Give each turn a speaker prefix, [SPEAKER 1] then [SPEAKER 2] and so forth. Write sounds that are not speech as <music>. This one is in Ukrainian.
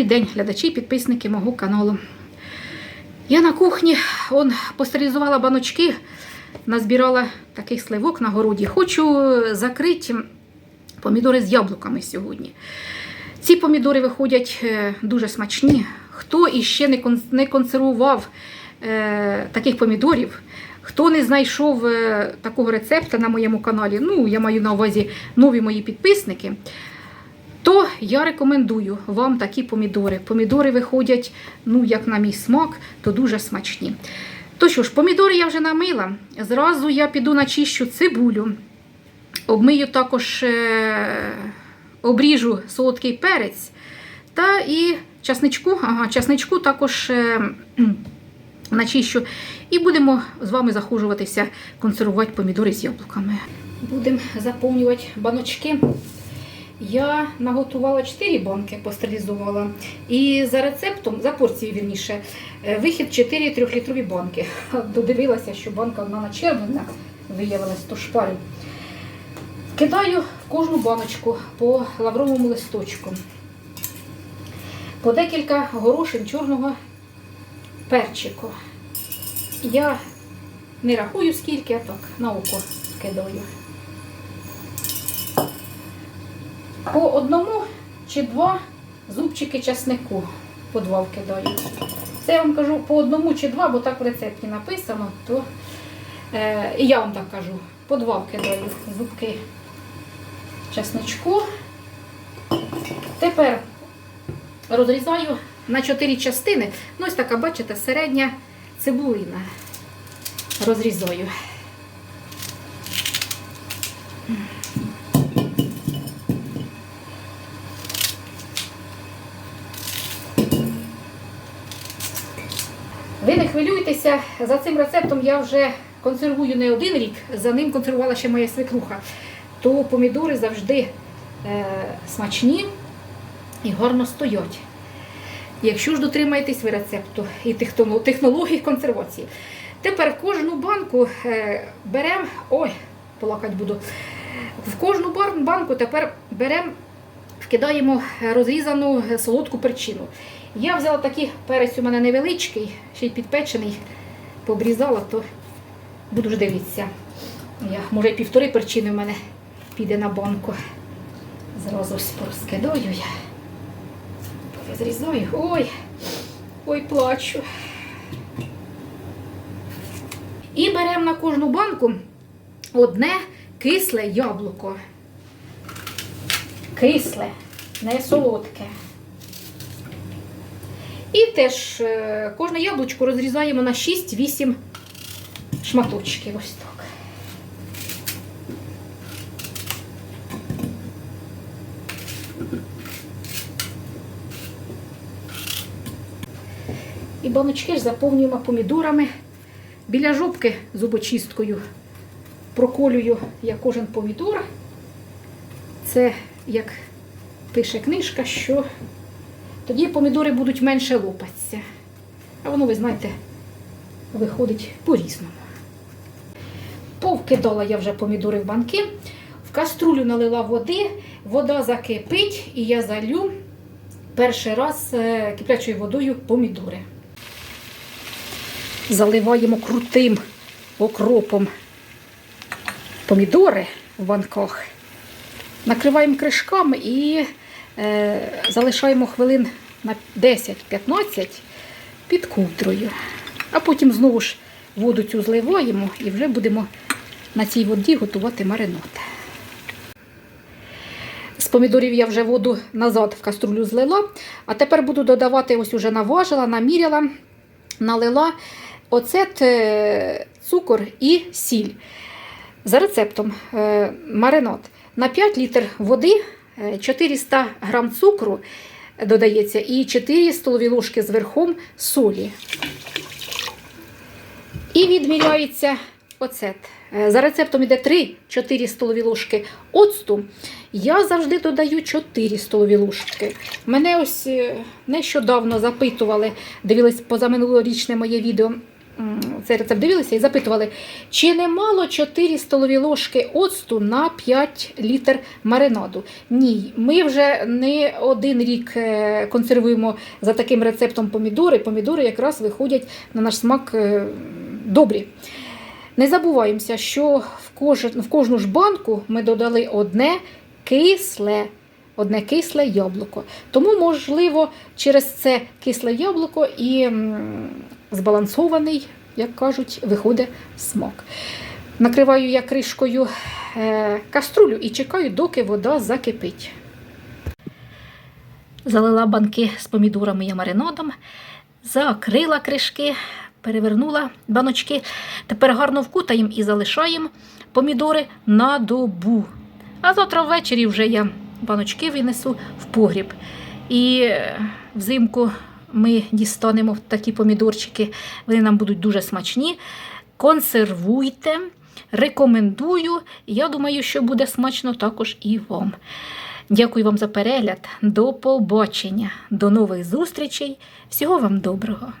[SPEAKER 1] Добрий день, глядачі і підписники мого каналу. Я на кухні он, постерилізувала баночки, назбирала таких сливок на городі. Хочу закрити помідори з яблуками сьогодні. Ці помідори виходять е, дуже смачні. Хто іще не консервував е, таких помідорів, хто не знайшов е, такого рецепта на моєму каналі, ну я маю на увазі нові мої підписники, то я рекомендую вам такі помідори. Помідори виходять, ну, як на мій смак, то дуже смачні. То що ж, помідори я вже намила. Зразу я піду начищу цибулю. Обмию також, е, обріжу солодкий перець та і часничку, ага, часничку також е, начищу. І будемо з вами захожуватися, консервувати помідори з яблуками. Будемо заповнювати баночки. Я наготувала 4 банки, постерилізувала. І за рецептом, за порцією вірніше, е, вихід 4 трьохлітрові банки. <laughs> Додивилася, що банка одна начервлена виявилась, то шпарю. Кидаю в кожну баночку по лавровому листочку. По декілька горошин чорного перчику. Я не рахую скільки, а так на око кидаю. По одному чи два зубчики часнику по два вкидаю. Це я вам кажу по одному чи два, бо так в рецепті написано, то е, і я вам так кажу, по два вкидаю зубки часничку. Тепер розрізаю на чотири частини. Ну, ось така, бачите, середня цибулина. Розрізаю. Хвилюйтеся, за цим рецептом я вже консервую не один рік, за ним консервувала ще моя свекруха. То помідори завжди е, смачні і гарно стоять. Якщо ж дотримаєтесь ви рецепту і техно- технологій консервації. Тепер кожну банку е, беремо, ой, плакать буду. В кожну банку тепер беремо, вкидаємо розрізану солодку перчину. Я взяла такий перець у мене невеличкий, ще й підпечений, пообрізала, то буду ж дивитися. Я, може, півтори перчини в мене піде на банку. Зразу ось порозкидаю я. Зрізаю. Ой, ой, плачу. І беремо на кожну банку одне кисле яблуко. Кисле, не солодке. І теж е, кожне яблучко розрізаємо на 6-8 шматочків. Ось так. І баночки ж заповнюємо помідорами. Біля жопки зубочисткою проколюю я кожен помідор. Це, як пише книжка, що тоді помідори будуть менше лопатися. А воно, ви знаєте, виходить по-різному. Повкидала я вже помідори в банки, в каструлю налила води, вода закипить, і я залю перший раз е, киплячою водою помідори. Заливаємо крутим окропом помідори в банках, накриваємо кришками і е, залишаємо хвилин на 10-15 під ковдрою. А потім знову ж воду цю зливаємо і вже будемо на цій воді готувати маринад. З помідорів я вже воду назад в каструлю злила, а тепер буду додавати, ось уже наважила, наміряла, налила оцет, е, цукор і сіль. За рецептом е, маринад на 5 літр води е, 400 грам цукру додається і 4 столові ложки з верхом солі. І відміряється оцет. Е, За рецептом йде 3-4 столові ложки оцту. Я завжди додаю 4 столові ложки. Мене ось е, нещодавно запитували, дивились позаминулорічне моє відео цей рецепт дивилися і запитували, чи не мало 4 столові ложки оцту на 5 літр маринаду. Ні, ми вже не один рік е, консервуємо за таким рецептом помідори. Помідори якраз виходять на наш смак е, добрі. Не забуваємося, що в, кожну ж банку ми додали одне кисле, одне кисле яблуко. Тому, можливо, через це кисле яблуко і збалансований, як кажуть, виходить смак. Накриваю я кришкою е, каструлю і чекаю, доки вода закипить. Залила банки з помідорами і маринадом, закрила кришки, перевернула баночки. Тепер гарно вкутаємо і залишаємо помідори на добу. А завтра ввечері вже я баночки винесу в погріб. І е, взимку ми дістанемо такі помідорчики, вони нам будуть дуже смачні. Консервуйте, рекомендую. Я думаю, що буде смачно також і вам. Дякую вам за перегляд. До побачення, до нових зустрічей. Всього вам доброго!